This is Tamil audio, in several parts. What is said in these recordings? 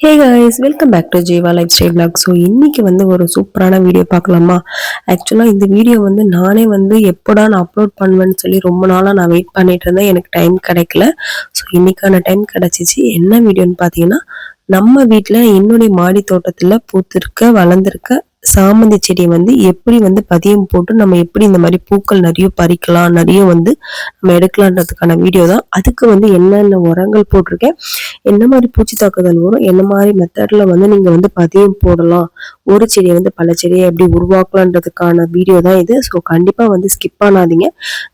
Hey guys welcome back to Jeeva life style vlog so இன்றைக்கி வந்து ஒரு சூப்பரான வீடியோ பார்க்கலாமா? ஆக்சுவலாக இந்த வீடியோ வந்து நானே வந்து எப்போடா நான் அப்லோட் பண்ணுவேன்னு சொல்லி ரொம்ப நாளாக நான் வெயிட் பண்ணிட்டு இருந்தேன். எனக்கு டைம் கிடைக்கல. ஸோ இன்றைக்கான டைம் கிடச்சிச்சு. என்ன வீடியோன்னு பார்த்தீங்கன்னா நம்ம வீட்டில் என்னுடைய மாடி தோட்டத்தில் பூத்திருக்க வளர்ந்துருக்க சாமந்தி செடியை வந்து எப்படி வந்து பதியம் போட்டு நம்ம எப்படி இந்த மாதிரி பூக்கள் நிறைய பறிக்கலாம் நிறைய வந்து நம்ம எடுக்கலான்றதுக்கான வீடியோ தான். அதுக்கு வந்து என்னென்ன உரங்கள் போட்டிருக்கேன் என்ன மாதிரி பூச்சி தாக்குதல் வரும் என்ன மாதிரி மெத்தட்ல வந்து நீங்க வந்து பதியம் போடலாம் ஒரு செடியை வந்து பல செடியை எப்படி உருவாக்கலான்றதுக்கான வீடியோ தான் இது. ஸோ கண்டிப்பாக வந்து ஸ்கிப் பண்ணாதீங்க.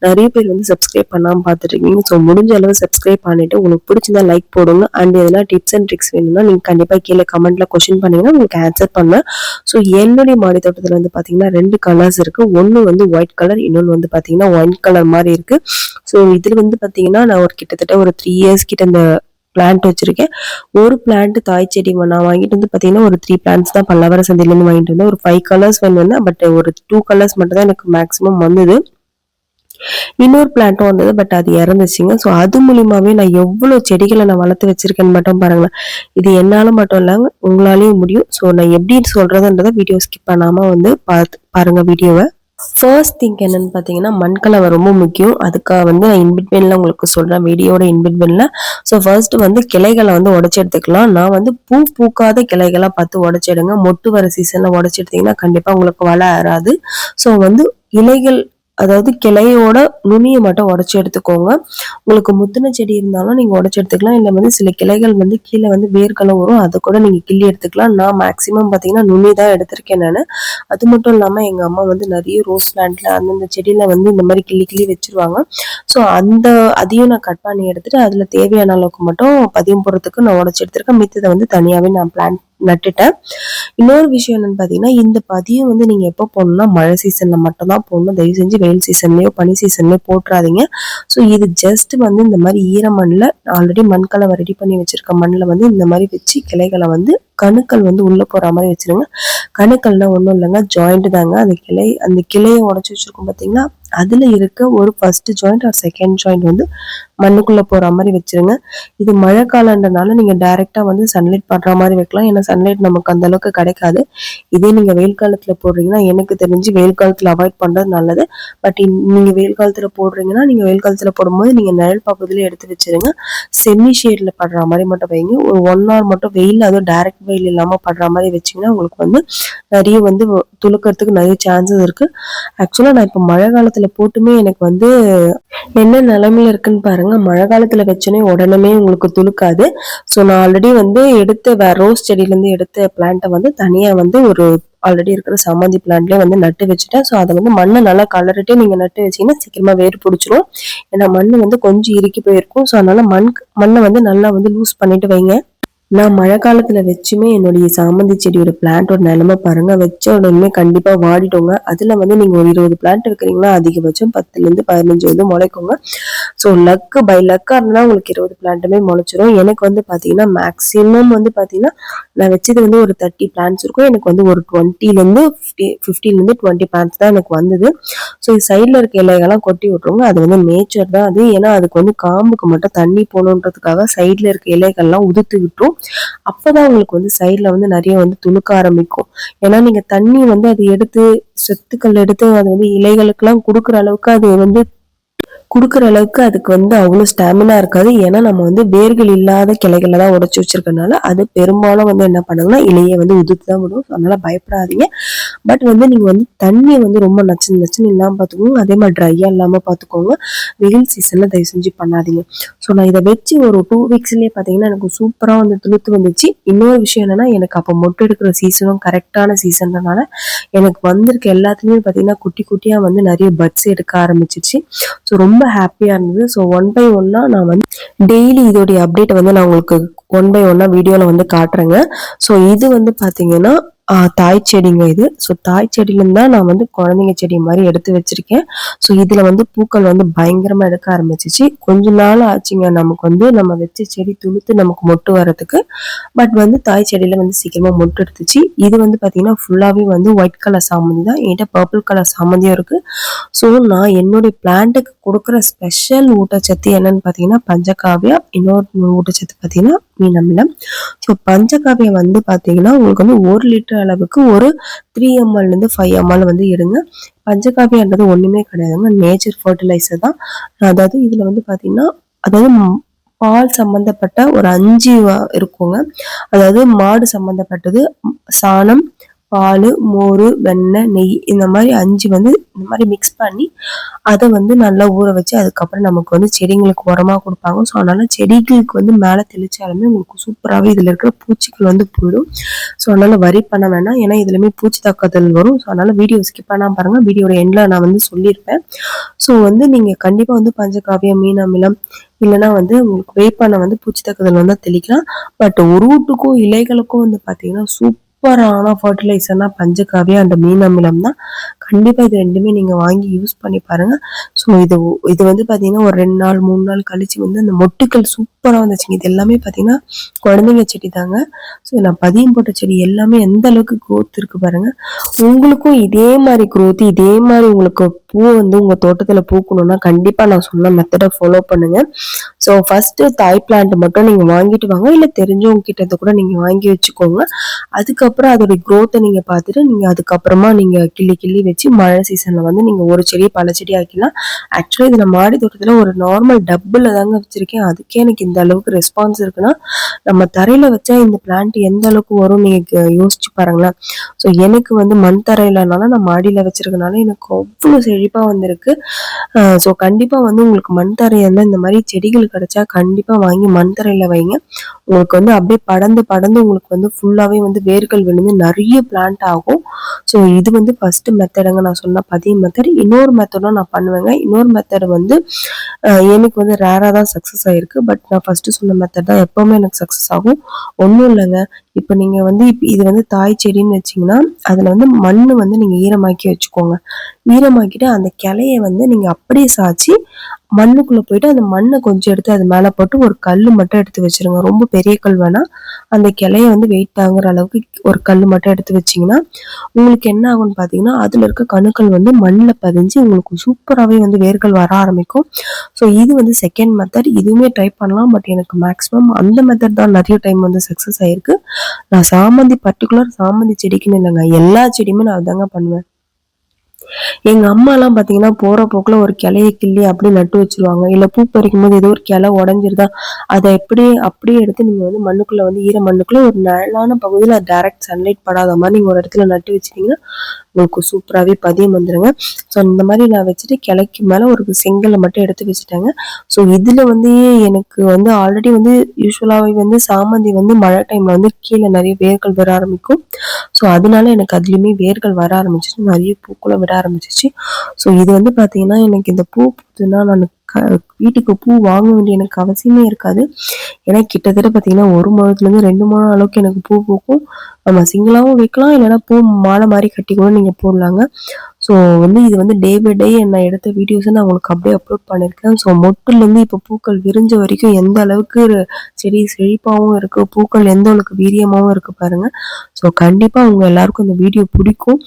நிறைய பேர் வந்து சப்ஸ்கிரைப் பண்ணாமல் பார்த்துட்ருக்கீங்க. ஸோ முடிஞ்ச அளவு சப்ஸ்கிரைப் பண்ணிவிட்டு உங்களுக்கு பிடிச்சிருந்தா லைக் போடுங்க. அண்ட் எதனா டிப்ஸ் அண்ட் ட்ரிக்ஸ் வேணும்னா நீங்கள் கண்டிப்பாக கீழே கமெண்ட்டில் கொஸ்டின் பண்ணிங்கன்னா உங்களுக்கு ஆன்சர் பண்ணுவேன் ஸோ என்னுடைய மாடி தோட்டத்தில் வந்து பார்த்தீங்கன்னா ரெண்டு கலர்ஸ் இருக்கு. ஒன்று வந்து ஒயிட் கலர் இன்னொன்று வந்து பார்த்தீங்கன்னா ஒயிட் கலர் மாதிரி இருக்கு. ஸோ இதில் வந்து பார்த்தீங்கன்னா நான் ஒரு கிட்டத்தட்ட ஒரு த்ரீ இயர்ஸ் கிட்ட இந்த பிளான்ட் வச்சிருக்கேன். ஒரு பிளான்ட் தாய் செடி நான் வாங்கிட்டு வந்து பார்த்தீங்கன்னா ஒரு த்ரீ பிளான்ட்ஸ் தான் பல்லவர சந்தையிலேருந்து வாங்கிட்டு வந்தேன். ஒரு ஃபைவ் கலர்ஸ் வந்தேன் பட் ஒரு டூ கலர்ஸ் மட்டும் தான் எனக்கு மேக்ஸிமம் வந்தது. இன்னொரு பிளான்ட்டும் வந்தது பட் அது இறந்துச்சுங்க. ஸோ அது மூலியமாவே நான் எவ்வளோ செடிகளை நான் வளர்த்து வச்சிருக்கேன்னு மட்டும் பாருங்களேன். இது என்னால் மட்டும் இல்லைங்க உங்களாலேயும் முடியும். ஸோ நான் எப்படி சொல்றதுன்றத வீடியோ ஸ்கிப் பண்ணாமல் வந்து பார்த்து பாருங்க வீடியோவை ஃபர்ஸ்ட் திங்க் என்னன்னு பார்த்தீங்கன்னா மண்கலவை ரொம்ப முக்கியம். அதுக்காக வந்து நான் இன்பிட்வெனில் உங்களுக்கு சொல்கிறேன் வீடியோட இன்பிட்வெனில் ஸோ ஃபர்ஸ்ட் வந்து கிளைகளை வந்து உடச்சி எடுத்துக்கலாம். நான் வந்து பூ பூக்காத கிளைகளாக பார்த்து உடச்சி எடுங்க. மொட்டு வர சீசனில் உடச்சி எடுத்தீங்கன்னா கண்டிப்பாக உங்களுக்கு வள ஆறாது. ஸோ வந்து இலைகள் அதாவது கிளையோட நுனியை மட்டும் உடச்சி எடுத்துக்கோங்க. உங்களுக்கு முத்தின செடி இருந்தாலும் நீங்கள் உடச்சி எடுத்துக்கலாம். இல்லை வந்து சில கிளைகள் வந்து கீழே வந்து வேர்க்களம் வரும். அதை கூட நீங்கள் கிள்ளி எடுத்துக்கலாம். நான் மேக்ஸிமம் பார்த்தீங்கன்னா நுனி தான் எடுத்திருக்கேன் நான். அது மட்டும் இல்லாமல் எங்கள் அம்மா வந்து நிறைய ரோஸ் பிளான்ட்ல அந்தந்த செடியில் வந்து இந்த மாதிரி கிள்ளி கிள்ளி வச்சிருவாங்க. ஸோ அந்த அதையும் நான் கட் பண்ணி எடுத்துட்டு அதில் தேவையான அளவுக்கு மட்டும் பதியம் போடுறதுக்கு நான் உடச்சி எடுத்திருக்கேன். மித்ததை வந்து தனியாகவே நான் பிளான் நட்டுட்டேன். இன்னொரு விஷயம் என்னன்னு பார்த்தீங்கன்னா இந்த பதியம் வந்து நீங்கள் எப்போ போடணும்னா மழை சீசனில் மட்டும்தான் போடணும். தயவு செஞ்சு வெயில் சீசன்லேயோ பனி சீசன்லேயோ போட்டுறாதீங்க. ஸோ இது ஜஸ்ட் வந்து இந்த மாதிரி ஈர மண்ணில் ஆல்ரெடி மண்கலவை ரெடி பண்ணி வச்சிருக்க மண்ணில் வந்து இந்த மாதிரி வச்சு கிளைகளை வந்து கணுக்கள் வந்து உள்ளே போகிற மாதிரி வச்சிருங்க. கணுக்கள்னா ஒன்றும் இல்லைங்க ஜாயிண்ட் தாங்க. அந்த கிளை அந்த கிளையை உடச்சி வச்சிருக்கோம் பார்த்தீங்கன்னா அதில் இருக்க ஒரு ஃபர்ஸ்ட் ஜாயிண்ட் ஒரு செகண்ட் ஜாயிண்ட் வந்து மண்ணுக்குள்ளே போகிற மாதிரி வச்சிருங்க. இது மழை காலன்றனால நீங்கள் டைரெக்டாக வந்து சன்லைட் படுற மாதிரி வைக்கலாம். ஏன்னா சன்லைட் நமக்கு அந்த அளவுக்கு கிடைக்காது. இதே நீங்கள் வெயில் காலத்தில் போடுறீங்கன்னா எனக்கு தெரிஞ்சு வெயில் காலத்தில் அவாய்ட் பண்ணுறது நல்லது. பட் நீங்கள் வெயில் காலத்தில் போடுறீங்கன்னா நீங்கள் வெயில் காலத்தில் போடும்போது நீங்கள் நிழல் பகுதியில் எடுத்து வச்சுருங்க. செமி ஷேடில் படுற மாதிரி மட்டும் வைங்க. ஒரு ஒன் ஹவர் மட்டும் வெயில் அதுவும் டைரக்ட் வெயில் இல்லாமல் படுற மாதிரி வச்சிங்கன்னா உங்களுக்கு வந்து நிறைய வந்து துளுக்கிறதுக்கு நிறைய சான்சஸ் இருக்குது ஆக்சுவலாக நான் இப்போ மழை காலத்தில் போட்டுமே எனக்கு வந்து என்ன நிலமையில இருக்குன்னு பாருங்க மழை காலத்தில் வச்சோன்னே உடனே உங்களுக்கு துளுக்காது. ஸோ நான் ஆல்ரெடி வந்து எடுத்த ரோஸ் செடியிலேருந்து எடுத்த பிளான்ட்டை வந்து தனியாக வந்து ஒரு ஆல்ரெடி இருக்கிற சாமந்தி பிளான்ட்லேயே வந்து நட்டு வச்சுட்டேன். ஸோ அதை வந்து மண்ணை நல்லா கலரிட்டே நீங்கள் நட்டு வச்சீங்கன்னா சீக்கிரமாக வேர் பிடிச்சிரும். ஏன்னா மண் வந்து கொஞ்சம் இறுக்கி போயிருக்கும். ஸோ அதனால மண் மண்ணை வந்து நல்லா வந்து லூஸ் பண்ணிட்டு வைங்க. நான் மழை காலத்துல வச்சுமே என்னுடைய சாமந்தி செடியோட பிளான்ட்டோட நிலைமை பாருங்க. வச்ச உடனே கண்டிப்பா வாடிட்டோங்க. அதுல வந்து நீங்க ஒரு இருபது பிளான்ட் இருக்கிறீங்கன்னா அதிகபட்சம் பத்துல இருந்து பதினஞ்சு வந்து முளைக்குங்க. ஸோ லக்கு பை லக்கா இருந்தா உங்களுக்கு இருபது பிளான்ட்டுமே முளைச்சிரும். எனக்கு வந்து பாத்தீங்கன்னா மேக்சிமம் வந்து பாத்தீங்கன்னா நான் வச்சது வந்து ஒரு தேர்ட்டி பிளான்ஸ் இருக்கும். எனக்கு வந்து ஒரு டுவெண்ட்டிலேருந்து ஃபிஃப்டி ஃபிஃப்டிலேருந்து டுவெண்ட்டி பிளான்ஸ் தான் எனக்கு வந்தது. ஸோ சைடில் இருக்க இலைகள்லாம் கொட்டி விட்ருங்க அது வந்து நேச்சர் தான் அது. ஏன்னா அதுக்கு வந்து காம்புக்கு மட்டும் தண்ணி போகணுன்றதுக்காக சைடில் இருக்க இலைகள்லாம் உதுத்து விட்டுரும். அப்பதான் உங்களுக்கு வந்து சைடில் வந்து நிறைய வந்து துணுக்க ஆரம்பிக்கும். ஏன்னா நீங்க தண்ணி வந்து அது எடுத்து செத்துக்கள் எடுத்து அது வந்து இலைகளுக்கெல்லாம் கொடுக்குற அளவுக்கு அது வந்து கொடுக்குற அளவுக்கு அதுக்கு வந்து அவ்வளோ ஸ்டாமினா இருக்காது. ஏன்னா நம்ம வந்து வேர்கள் இல்லாத கிளைகளை தான் உடச்சி வச்சிருக்கனால அது பெரும்பாலும் வந்து என்ன பண்ணுங்கன்னா இலையை வந்து உதுத்து தான் விடும். அதனால பயப்படாதீங்க. பட் வந்து நீங்கள் வந்து தண்ணியை வந்து ரொம்ப நச்சு நச்சுன்னு இல்லாமல் பார்த்துக்கோங்க அதே மாதிரி ட்ரையாக இல்லாமல் பார்த்துக்கோங்க வெயில் சீசனில் தயவு செஞ்சு பண்ணாதீங்க. ஸோ நான் இதை வச்சு ஒரு டூ வீக்ஸ்லேயே பார்த்தீங்கன்னா எனக்கு சூப்பராக வந்து துளுத்து வந்துச்சு. இன்னொரு விஷயம் என்னன்னா எனக்கு அப்போ மொட்டை எடுக்கிற சீசனும் கரெக்டான சீசன்றனால எனக்கு வந்திருக்க எல்லாத்துலேயுமே பார்த்தீங்கன்னா குட்டி குட்டியாக வந்து நிறைய பட்ஸ் எடுக்க ஆரம்பிச்சிச்சு ஸோ ரொம்ப ஹாப்பியாக இருந்தது. ஸோ ஒன் பை ஒன்னாக நான் வந்து டெய்லி இதோடைய அப்டேட் வந்து நான் உங்களுக்கு ஒன் பை ஒன்னாக வீடியோவில் வந்து காட்டுறேங்க. ஸோ இது வந்து பார்த்தீங்கன்னா தாய் செடிங்க இது. ஸோ தாய் செடியிலேருந்து தான் நான் வந்து குழந்தைங்க செடி மாதிரி எடுத்து வச்சிருக்கேன். ஸோ இதில் வந்து பூக்கள் வந்து பயங்கரமாக எடுக்க ஆரம்பிச்சிச்சு. கொஞ்ச நாள் ஆச்சுங்க. நமக்கு வந்து நம்ம வச்ச செடி துளுத்து நமக்கு மொட்டு வரதுக்கு பட் வந்து தாய் செடியில் வந்து சீக்கிரமாக மொட்டு எடுத்துச்சு. இது வந்து பார்த்தீங்கன்னா ஃபுல்லாகவே வந்து ஒயிட் கலர் சாமந்தி தான். என்கிட்ட பர்பிள் கலர் சாமந்தியும் இருக்குது ஸோ நான் என்னுடைய பிளான்ட்டுக்கு கொடுக்குற ஸ்பெஷல் ஊட்டச்சத்து என்னன்னு பார்த்தீங்கன்னா பஞ்சகாவியா. இன்னொரு ஊட்டச்சத்து பார்த்தீங்கன்னா மீன் ஸோ பஞ்சகாவியம் வந்து பார்த்தீங்கன்னா உங்களுக்கு வந்து ஒரு லிட்டர் அளவுக்கு ஒரு த்ரீ எம்எல்லேருந்து ஃபைவ் எம்எல் வந்து எடுங்க பஞ்சகாவியன்றது ஒன்றுமே கிடையாதுங்க. நேச்சர் ஃபர்டிலைசர் தான். அதாவது இதில் வந்து பார்த்தீங்கன்னா அதாவது பால் சம்மந்தப்பட்ட ஒரு அஞ்சு இருக்குங்க. அதாவது மாடு சம்மந்தப்பட்டது சாணம் பால் மோர் வெண்ணெய் நெய் இந்த மாதிரி அஞ்சு வந்து இந்த மாதிரி மிக்ஸ் பண்ணி அதை வந்து நல்லா ஊற வச்சு அதுக்கப்புறம் நமக்கு வந்து செடிங்களுக்கு உரமாக கொடுப்பாங்க. ஸோ அதனால் செடிகளுக்கு வந்து மேலே தெளிச்சாலுமே உங்களுக்கு சூப்பராகவே இதில் இருக்கிற பூச்சிகள் வந்து போயிடும். ஸோ அதனால் வரி பண்ண வேணாம். ஏன்னா இதுலையுமே பூச்சி தாக்குதல் வரும். ஸோ அதனால் வீடியோ ஸ்கிப் பண்ணாமல் பாருங்கள் வீடியோட எண்டில் நான் வந்து சொல்லியிருப்பேன். ஸோ வந்து நீங்கள் கண்டிப்பாக வந்து பஞ்சகாவியம் மீன் அமிலம் இல்லைன்னா வந்து உங்களுக்கு வேப்பானை வந்து பூச்சி தாக்குதல் வந்து தெளிக்கலாம். பட் ஒரு வீட்டுக்கும் இலைகளுக்கும் வந்து பார்த்தீங்கன்னா சூப் சூப்பரான ஃபர்டிலைசர்னா பஞ்சகாவியம் அந்த மீன் அமிலம் தான். கண்டிப்பாக இது ரெண்டுமே நீங்கள் வாங்கி யூஸ் பண்ணி பாருங்கள் ஸோ இது இது வந்து பார்த்தீங்கன்னா ஒரு ரெண்டு நாள் மூணு நாள் கழிச்சு வந்து அந்த மொட்டுக்கள் சூப்பராக வந்துச்சுங்க. இது எல்லாமே பார்த்தீங்கன்னா குழந்தைங்க செடி தாங்க. ஸோ நான் பதியம் போட்ட செடி எல்லாமே எந்த அளவுக்கு க்ரோத் இருக்கு பாருங்கள் உங்களுக்கும் இதே மாதிரி க்ரோத் இதே மாதிரி உங்களுக்கு பூ வந்து உங்கள் தோட்டத்தில் பூக்கணும்னா கண்டிப்பாக நான் சொன்ன மெத்தடை ஃபாலோ பண்ணுங்கள் ஸோ ஃபஸ்ட்டு தாய் பிளான்ட் மட்டும் நீங்கள் வாங்கிட்டு வாங்க. இல்லை தெரிஞ்சவங்க கிட்ட கூட நீங்கள் வாங்கி வச்சுக்கோங்க. அதுக்கப்புறம் அதோடைய க்ரோத்தை நீங்கள் பார்த்துட்டு நீங்கள் அதுக்கப்புறமா நீங்கள் கிள்ளி கிள்ளி வச்சு மழை சீசனில் வந்து நீங்கள் ஒரு செடியை பல செடி ஆக்கிலாம் ஆக்சுவலி இதில் மாடி தோட்டத்தில் ஒரு நார்மல் டப்பில் தாங்க வச்சுருக்கேன். அதுக்கே எனக்கு இந்த அளவுக்கு ரெஸ்பான்ஸ் இருக்குன்னா நம்ம தரையில் வச்சா இந்த பிளான்ட் எந்த அளவுக்கு வரும் நீங்கள் யோசிச்சு பாருங்களேன். ஸோ எனக்கு வந்து மண் தரையிலனால நான் மாடியில் வச்சிருக்கனால எனக்கு அவ்வளோ செழிப்பாக வந்திருக்கு. ஸோ கண்டிப்பாக வந்து உங்களுக்கு மண் தரையில இந்த மாதிரி செடிகள் கிடைச்சா கண்டிப்பாக வாங்கி மண் தரையில் வைங்க. உங்களுக்கு வந்து அப்படியே படந்து படந்து உங்களுக்கு வந்து ஃபுல்லாகவே வந்து வேர்கள் விழுந்து நிறைய பிளான்ட் ஆகும். ஸோ இது வந்து ஃபர்ஸ்ட் மெத்தடுங்க நான் சொன்ன பதிய மெத்தட் இன்னொரு மெத்தடும் நான் பண்ணுவேங்க. இன்னொரு மெத்தட் வந்து எனக்கு வந்து ரேராக தான் சக்ஸஸ் ஆகிருக்கு பட் நான் ஃபர்ஸ்ட் சொன்ன மெத்தட் தான் எப்போவுமே எனக்கு சக்ஸஸ் ஆகும். ஒன்றும் இல்லைங்க. இப்போ நீங்கள் வந்து இப்போ இது வந்து தாய் செடின்னு வச்சிங்கன்னா அதில் வந்து மண் வந்து நீங்கள் ஈரமாக்கி வச்சுக்கோங்க. ஈரமாக்கிட்டு அந்த கிளைய வந்து நீங்கள் அப்படியே சாய்ச்சி மண்ணுக்குள்ளே போயிட்டு அந்த மண்ணை கொஞ்சம் எடுத்து அது மேலே போட்டு ஒரு கல் மட்டும் எடுத்து வச்சுருங்க. ரொம்ப பெரிய கல் வேணால் அந்த கிளைய வந்து வெயிட் தாங்குற அளவுக்கு ஒரு கல் மட்டும் எடுத்து வச்சிங்கன்னா உங்களுக்கு என்ன ஆகும்னு பார்த்தீங்கன்னா அதில் இருக்க கணுக்கள் வந்து மண்ணில் பதிஞ்சு உங்களுக்கு சூப்பராகவே வந்து வேர்கள் வர ஆரம்பிக்கும். ஸோ இது வந்து செகண்ட் மெத்தட் இதுவுமே ட்ரை பண்ணலாம். பட் எனக்கு மேக்ஸிமம் அந்த மெத்தட் தான் நிறைய டைம் வந்து சக்ஸஸ் ஆயிருக்கு. நான் சாமந்தி பர்டிகுலர் சாமந்தி செடிக்குன்னு இல்லைங்க. எல்லா செடியுமே நான் அதாங்க பண்ணுவேன். எங்க அம்மா எல்லாம் பாத்தீங்கன்னா போற போக்குல ஒரு கிளைய கிள்ளி அப்படியே நட்டு வச்சிருவாங்க. இல்ல பூ பறிக்கும் போது ஏதோ ஒரு கிளை உடஞ்சிருதா அதை எப்படி அப்படியே எடுத்து நீங்க வந்து மண்ணுக்குள்ள வந்து ஈர மண்ணுக்குள்ள ஒரு நிழலான பகுதியில டைரக்ட் சன்லைட் படாத மாதிரி நீங்க ஒரு இடத்துல நட்டு வச்சிட்டீங்கன்னா உங்களுக்கு சூப்பராகவே பதியம் வந்துடுங்க ஸோ இந்த மாதிரி நான் வச்சுட்டு கிளைக்கு மேலே ஒரு செங்கலை மட்டும் எடுத்து வச்சுட்டேங்க. ஸோ இதில் வந்து எனக்கு வந்து ஆல்ரெடி வந்து யூஸ்வலாகவே வந்து சாமந்தி வந்து மழை டைமில் வந்து கீழே நிறைய வேர்கள் வர ஆரம்பிக்கும். ஸோ அதனால எனக்கு அதுலேயுமே வேர்கள் வர ஆரம்பிச்சிச்சு. நிறைய பூக்களும் விட ஆரம்பிச்சிச்சு. ஸோ இது வந்து பார்த்தீங்கன்னா எனக்கு இந்த பூ பூத்துனா நான் வீட்டுக்கு பூ வாங்க வேண்டிய எனக்கு அவசியமே இருக்காது. ஏன்னா கிட்டத்தட்ட பார்த்தீங்கன்னா ஒரு மாதத்துலேருந்து ரெண்டு மாதம் அளவுக்கு எனக்கு பூ பூக்கும். நம்ம சிங்கிளாகவும் வைக்கலாம் இல்லைன்னா பூ மாலை மாதிரி கட்டி கூட நீங்கள் போடலாங்க. ஸோ வந்து இது வந்து டே பை டே நான் எடுத்த வீடியோஸை நான் உங்களுக்கு அப்படியே அப்லோட் பண்ணியிருக்கேன் ஸோ மொட்டுலேருந்து இப்போ பூக்கள் விரிஞ்ச வரைக்கும் எந்த அளவுக்கு செடி செழிப்பாகவும் இருக்குது பூக்கள் எந்த அளவுக்கு வீரியமாகவும் இருக்குது பாருங்கள் ஸோ கண்டிப்பாக உங்கள் எல்லாருக்கும் இந்த வீடியோ பிடிக்கும்.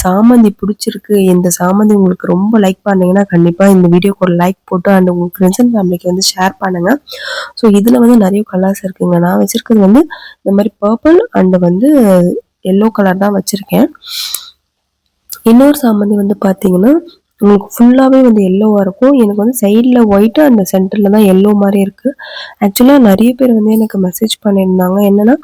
சாமந்தி பிடிச்சிருக்கு இந்த சாமந்தி உங்களுக்கு ரொம்ப லைக் பண்ணீங்கன்னா கண்டிப்பாக இந்த வீடியோக்கு ஒரு லைக் போட்டு அண்ட் உங்கள் ஃப்ரெண்ட்ஸ் அண்ட் ஃபேமிலிக்கு வந்து ஷேர் பண்ணுங்கள் ஸோ இதில் வந்து நிறைய கலர்ஸ் இருக்குங்க. நான் வச்சுருக்கிறது வந்து இந்த மாதிரி பர்பிள் அண்டு வந்து எல்லோ கலர் தான் வச்சுருக்கேன். இன்னொரு சாமந்தி வந்து பார்த்தீங்கன்னா உங்களுக்கு ஃபுல்லாகவே வந்து எல்லோவாக இருக்கும். எனக்கு வந்து சைடில் ஒயிட்டு அந்த சென்டரில் தான் எல்லோ மாதிரி இருக்குது ஆக்சுவலாக நிறைய பேர் வந்து எனக்கு மெசேஜ் பண்ணியிருந்தாங்க. என்னென்னா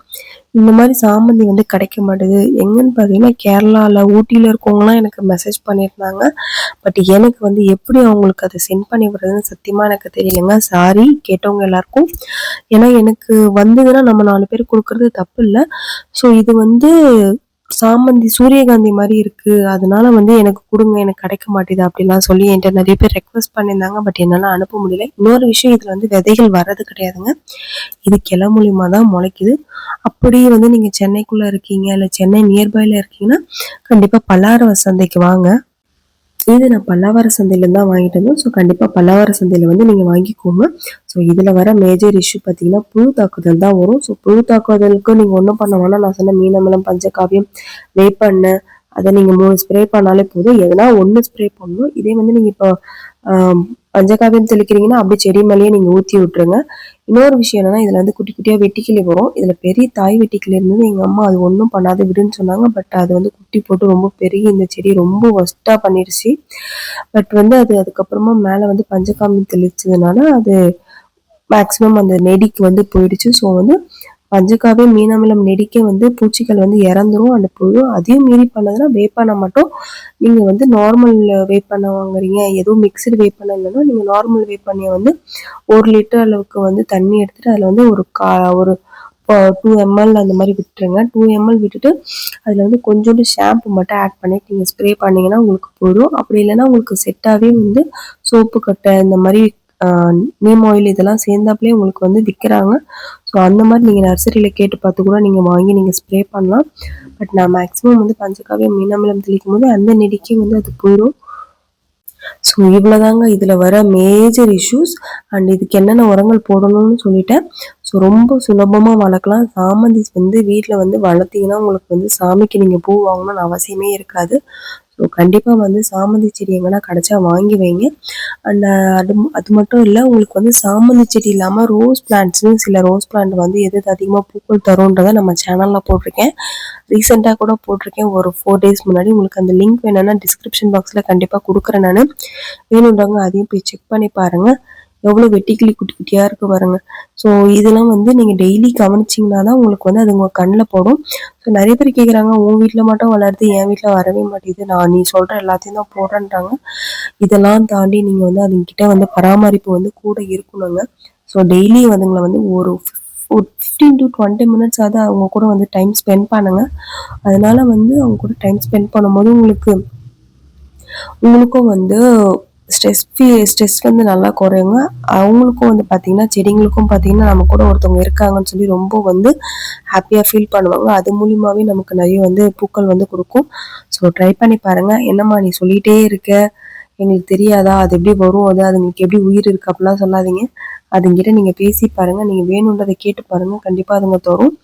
இந்த மாதிரி சாமந்தி வந்து கிடைக்க மாட்டேது. எங்கன்னு பார்த்தீங்கன்னா கேரளாவில் ஊட்டியில் இருக்கவங்களாம் எனக்கு மெசேஜ் பண்ணியிருந்தாங்க. பட் எனக்கு வந்து எப்படி அவங்களுக்கு அதை சென்ட் பண்ணி விடுறதுன்னு சத்தியமாக எனக்கு தெரியலைங்க. சாரி கேட்டவங்க எல்லாருக்கும். ஏன்னா எனக்கு வந்ததுன்னா நம்ம நாலு பேர் கொடுக்குறது தப்பு இல்லை. ஸோ இது வந்து சாமந்தி சூரியகாந்தி மாதிரி இருக்கு. அதனால வந்து எனக்கு கொடுங்க எனக்கு கிடைக்க மாட்டேது அப்படிலாம் சொல்லி என்கிட்ட நிறைய பேர் ரெக்வஸ்ட் பண்ணியிருந்தாங்க. பட் என்னால் அனுப்ப முடியல. இன்னொரு விஷயம் இதில் வந்து விதைகள் வர்றது கிடையாதுங்க. இது கிளை மூலியமாக தான் முளைக்குது. அப்படியே வந்து நீங்கள் சென்னைக்குள்ளே இருக்கீங்க இல்லை சென்னை நியர்பைல இருக்கீங்கன்னா கண்டிப்பாக பல்லார சந்தைக்கு வாங்க. இது நான் பல்லாவர சந்தையிலேருந்து தான் வாங்கிட்டு வந்தோம் ஸோ கண்டிப்பாக பல்லாவர சந்தையில் வந்து நீங்கள் வாங்கிக்கோங்க. ஸோ இதில் வர மேஜர் இஷ்யூ பார்த்தீங்கன்னா புழு தாக்குதல் தான் வரும். ஸோ புழு தாக்குதலுக்கு நீங்கள் ஒன்றும் பண்ண வேணாம். நான் சொன்ன மீனமலம் பஞ்சகாவியம் வேப்பண்ணை அதை நீங்கள் மூணு ஸ்ப்ரே பண்ணாலே போதும். எதனா ஒன்று ஸ்ப்ரே பண்ணணும். இதே வந்து நீங்கள் இப்போ பஞ்சகாவியம் தெளிக்கிறீங்கன்னா அப்படி செடி மேலேயே நீங்கள் ஊற்றி விட்டுருங்க. இன்னொரு விஷயம் என்னன்னா இதில் வந்து குட்டி குட்டியாக வெட்டிக்கிளி வரும். இதில் பெரிய தாய் வெட்டிக்கிளி இருந்தது. எங்கள் அம்மா அது ஒன்றும் பண்ணாது விடுன்னு சொன்னாங்க. பட் அது வந்து குட்டி போட்டு ரொம்ப பெரிய இந்த செடி ரொம்ப ஒஸ்ட்டாக பண்ணிடுச்சு பட் வந்து அது அதுக்கப்புறமா மேலே வந்து பஞ்சகாவியம் தெளிச்சதுனால அது மேக்ஸிமம் அந்த நெடிக்கு வந்து போயிடுச்சு. ஸோ வந்து பஞ்சகாவே மீனமிலம் நெடிக்க வந்து பூச்சிகள் வந்து இறந்துரும். அந்த புழு அதையும் மீறி பண்ணதுன்னா வேப்பெண்ணெய் மட்டும் நீங்கள் வந்து நார்மல் வேப்பெண்ணெய் வாங்குறீங்க எதுவும் மிக்சடு வேப்பெண்ணெய் இல்லைன்னா நீங்கள் நார்மல் வேப்பெண்ணெயை வந்து ஒரு லிட்டர் அளவுக்கு வந்து தண்ணி எடுத்துட்டு அதில் வந்து ஒரு கா ஒரு டூ எம்எல் அந்த மாதிரி விட்டுருங்க. டூ எம்எல் விட்டுட்டு அதில் வந்து கொஞ்சோண்டு ஷாம்பு மட்டும் ஆட் பண்ணிட்டு நீங்கள் ஸ்ப்ரே பண்ணிங்கன்னா உங்களுக்கு போதும். அப்படி இல்லைன்னா உங்களுக்கு செட்டாகவே வந்து சோப்பு கட்டை இந்த மாதிரி நீம் ஆயில் இதெல்லாம் சேர்ந்தாப்புலேயே உங்களுக்கு வந்து விற்கிறாங்க ஸோ அந்த மாதிரி நீங்கள் நர்சரியில் கேட்டு பார்த்து கூட நீங்கள் வாங்கி நீங்கள் ஸ்ப்ரே பண்ணலாம். பட் நான் மேக்ஸிமம் வந்து பஞ்சகாவியம் மீனமிலம் தெளிக்கும் போது அந்த நெடிக்கே வந்து அது போயிடும் ஸோ இவ்வளோதாங்க இதில் வர மேஜர் இஷ்யூஸ் அண்ட் இதுக்கு என்னென்ன உரங்கள் போடணும்னு சொல்லிட்டேன். ஸோ ரொம்ப சுலபமாக வளர்க்கலாம். சாமந்தி வந்து வீட்டில் வந்து வளர்த்தீங்கன்னா உங்களுக்கு வந்து சாமிக்கு நீங்கள் பூ வாங்கணும்னு அவசியமே இருக்காது. ஸோ கண்டிப்பாக வந்து சாமந்தி செடி எங்கன்னா கிடச்சா வாங்கி வைங்க. அண்ட் அது அது மட்டும் இல்லை உங்களுக்கு வந்து சாமந்தி செடி இல்லாமல் ரோஸ் பிளான்ட்ஸ்னு சில ரோஸ் பிளான்ட் வந்து எது அதிகமாக பூக்கள் தரும்ன்றதை நம்ம சேனலில் போட்டிருக்கேன். ரீசெண்டாக கூட போட்டிருக்கேன். ஒரு ஃபோர் டேஸ் முன்னாடி உங்களுக்கு அந்த லிங்க் வேணும்னா டிஸ்கிரிப்ஷன் பாக்ஸில் கண்டிப்பாக கொடுக்குறேன் நான். வேணுன்றவங்க அதையும் போய் செக் பண்ணி பாருங்கள் எவ்வளோ வெட்டிக்கிளி குட்டி குட்டியாக இருக்குது பாருங்க. ஸோ இதெல்லாம் வந்து நீங்கள் டெய்லி கவனிச்சிங்கன்னா தான் உங்களுக்கு வந்து அது உங்கள் கண்ணில் போடும். ஸோ நிறைய பேர் கேட்குறாங்க உன் வீட்டில் மட்டும் வளருது என் வீட்டில் வரவே மாட்டேங்குது. நான் நீ சொல்கிற எல்லாத்தையும் தான் போடுறேன்றாங்க. இதெல்லாம் தாண்டி நீங்கள் வந்து அதுங்கிட்ட வந்து பராமரிப்பு வந்து கூட இருக்கணுங்க. ஸோ டெய்லி அதுங்களை வந்து ஒரு ஃபிஃப்டீன் டு டுவெண்ட்டி மினிட்ஸ் ஆகுது அவங்க கூட வந்து டைம் ஸ்பெண்ட் பண்ணுங்கள் அதனால வந்து அவங்க கூட டைம் ஸ்பெண்ட் பண்ணும்போது உங்களுக்கு உங்களுக்கும் வந்து ஸ்ட்ரெஸ் ஃபீ ஸ்ட்ரெஸ் வந்து நல்லா குறையுங்க. அவங்களுக்கும் வந்து பார்த்திங்கன்னா செடிங்களுக்கும் பார்த்திங்கன்னா நம்ம கூட ஒருத்தவங்க இருக்காங்கன்னு சொல்லி ரொம்ப வந்து ஹாப்பியாக ஃபீல் பண்ணுவாங்க. அது மூலியமாகவே நமக்கு நிறைய வந்து பூக்கள் வந்து கொடுக்கும். ஸோ ட்ரை பண்ணி பாருங்கள் என்னம்மா நீ சொல்லிகிட்டே இருக்க. எங்களுக்கு தெரியாதா? அது எப்படி வரும்? அது அதுங்களுக்கு எப்படி உயிர் இருக்குது அப்படிலாம் சொல்லாதீங்க. அதுங்கிட்ட நீங்கள் பேசி பாருங்கள் நீங்கள் வேணுன்றதை கேட்டு பாருங்கள் கண்டிப்பாக அதுங்க தரும்.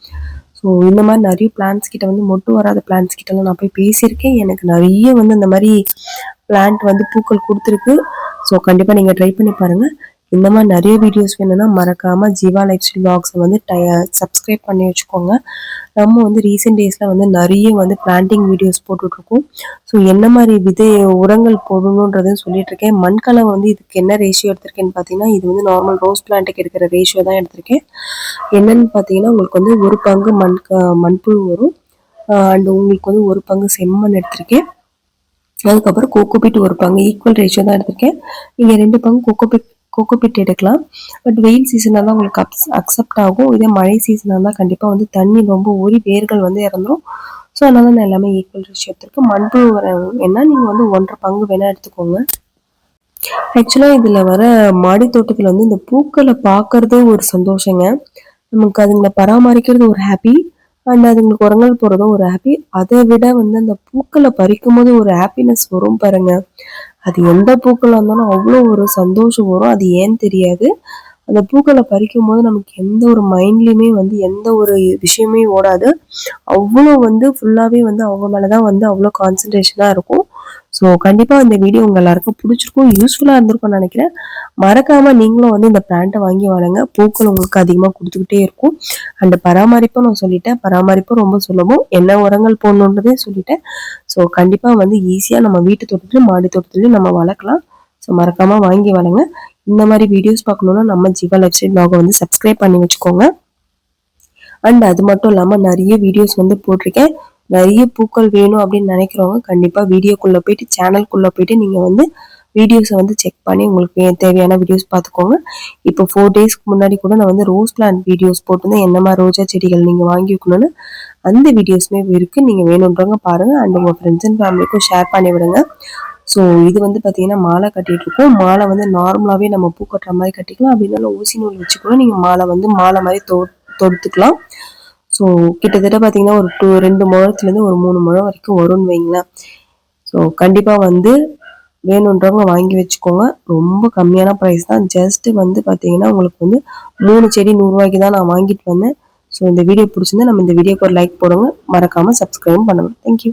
ஸோ இந்த மாதிரி நிறைய பிளான்ஸ் கிட்ட வந்து மொட்டு வராத பிளான்ஸ் கிட்டலாம் நான் போய் பேசியிருக்கேன். எனக்கு நிறைய வந்து இந்த மாதிரி பிளான்ட் வந்து பூக்கள் கொடுத்துருக்கு. ஸோ கண்டிப்பாக நீங்கள் ட்ரை பண்ணி பாருங்கள் இந்த மாதிரி நிறைய வீடியோஸ் வேணும்னா மறக்காமல் ஜீவா லைஃப் ஸ்டைல் பிளாக்ஸை வந்து டய சப்ஸ்கிரைப் பண்ணி வச்சுக்கோங்க. நம்ம வந்து ரீசெண்ட் டேஸில் வந்து நிறைய வந்து பிளான்டிங் வீடியோஸ் போட்டுட்ருக்கோம். ஸோ என்ன மாதிரி விதை உரங்கள் போடணுன்றதையும் சொல்லிட்டுருக்கேன் மண்கலம் வந்து இதுக்கு என்ன ரேஷியோ எடுத்திருக்கேன்னு பார்த்தீங்கன்னா இது வந்து நார்மல் ரோஸ் பிளான்ட்டுக்கு எடுக்கிற ரேஷியோ தான் எடுத்திருக்கேன். என்னென்னு பார்த்தீங்கன்னா உங்களுக்கு வந்து ஒரு பங்கு மண் மண்புழு வரும். அண்ட் உங்களுக்கு வந்து ஒரு பங்கு செம்மண் எடுத்திருக்கேன். அதுக்கப்புறம் கோகோபிட் ஒரு பங்கு. ஈக்குவல் ரேஷியோ தான் எடுத்திருக்கேன். நீங்கள் ரெண்டு பங்கு கோகோபிட் கோகோபிட் எடுக்கலாம். பட் வெயில் சீசனாக தான் உங்களுக்கு அப்ஸ் அக்செப்ட் ஆகும். இதே மழை சீசனாக தான் கண்டிப்பாக வந்து தண்ணி ரொம்ப ஊறி வேர்கள் வந்து இறந்துடும் ஸோ அதனால நான் எல்லாமே ஈக்குவல் ரேஷியோ எடுத்திருக்கேன். மண்புழு வர என்ன நீங்கள் வந்து ஒன்றரை பங்கு வேணால் எடுத்துக்கோங்க. ஆக்சுவலாக இதில் வர மாடி தோட்டத்தில் வந்து இந்த பூக்களை பார்க்குறதே ஒரு சந்தோஷங்க. நமக்கு அதுங்களை பராமரிக்கிறது ஒரு ஹாப்பி அண்ட் அதுங்களுக்கு உரங்கள் போகிறதும் ஒரு ஹாப்பி அதை விட வந்து அந்த பூக்களை பறிக்கும் போது ஒரு ஹாப்பினஸ் வரும் பாருங்க. அது எந்த பூக்களாக இருந்தாலும் அவ்வளோ ஒரு சந்தோஷம் வரும். அது ஏன்னு தெரியாது. அந்த பூக்களை பறிக்கும் போது நமக்கு எந்த ஒரு மைண்ட்லேயுமே வந்து எந்த ஒரு விஷயமே ஓடாது. அவ்வளோ வந்து ஃபுல்லாகவே வந்து அவங்க மேலே தான் வந்து அவ்வளோ கான்சன்ட்ரேஷனாக இருக்கும். ஸோ கண்டிப்பாக இந்த வீடியோ உங்கள் எல்லாருக்கும் பிடிச்சிருக்கும் யூஸ்ஃபுல்லாக இருந்திருக்கும்னு நினைக்கிறேன். மறக்காமல் நீங்களும் வந்து இந்த பிளான்ட்டை வாங்கி வாழுங்க பூக்கள் உங்களுக்கு அதிகமாக கொடுத்துக்கிட்டே இருக்கும். அண்ட் பராமரிப்பும் நான் சொல்லிட்டேன். பராமரிப்பும் ரொம்ப சுலபம். என்ன உரங்கள் போடணுன்றதே சொல்லிட்டேன். ஸோ கண்டிப்பாக வந்து ஈஸியாக நம்ம வீட்டு தோட்டத்துலையும் மாடி தோட்டத்துலையும் நம்ம வளர்க்கலாம். ஸோ மறக்காமல் வாங்கி வளங்க இந்த மாதிரி வீடியோஸ் பார்க்கணுன்னா நம்ம ஜீவா லைஃப் ஸ்டைல் பிளாகை வந்து சப்ஸ்கிரைப் பண்ணி வச்சுக்கோங்க. அண்ட் அது மட்டும் இல்லாமல் நிறைய வீடியோஸ் வந்து போட்டிருக்கேன். நிறைய பூக்கள் வேணும் அப்படின்னு நினைக்கிறவங்க கண்டிப்பாக வீடியோக்குள்ளே போயிட்டு சேனல்குள்ளே போயிட்டு நீங்கள் வந்து வீடியோஸை வந்து செக் பண்ணி உங்களுக்கு தேவையான வீடியோஸ் பார்த்துக்கோங்க. இப்போ ஃபோர் டேஸ்க்கு முன்னாடி கூட நான் வந்து ரோஸ் பிளான்ட் வீடியோஸ் போட்டிருந்தேன். என்ன மாதிரி ரோஜா செடிகள் நீங்கள் வாங்கி வைக்கணும்னு அந்த வீடியோஸுமே இருக்குது நீங்கள் வேணுன்றவங்க பாருங்கள் அண்ட் உங்கள் ஃப்ரெண்ட்ஸ் அண்ட் ஃபேமிலிக்கும் ஷேர் பண்ணி விடுங்க. ஸோ இது வந்து பார்த்தீங்கன்னா மாலை கட்டிகிட்டு இருக்கோம். மாலை வந்து நார்மலாகவே நம்ம பூ கட்டுற மாதிரி கட்டிக்கலாம். அப்படின்னாலும் ஊசி நூல் வச்சு கூட நீங்கள் மாலை வந்து மாலை மாதிரி தொ தொடுத்துக்கலாம். ஸோ கிட்டத்தட்ட பார்த்தீங்கன்னா ஒரு டூ ரெண்டு முழத்துலேருந்து ஒரு மூணு முழம் வரைக்கும் வரும்னு வைங்களேன். ஸோ கண்டிப்பாக வந்து வேணுன்றவங்க வாங்கி வச்சுக்கோங்க. ரொம்ப கம்மியான ப்ரைஸ் தான். ஜஸ்ட்டு வந்து பார்த்தீங்கன்னா உங்களுக்கு வந்து மூணு செடி நூறுரூவாய்க்கு தான் நான் வாங்கிட்டு வந்தேன். ஸோ இந்த வீடியோ பிடிச்சிருந்தா நம்ம இந்த வீடியோக்கு ஒரு லைக் போடுங்க. மறக்காமல் சப்ஸ்கிரைப் பண்ணுங்கள் தேங்க்யூ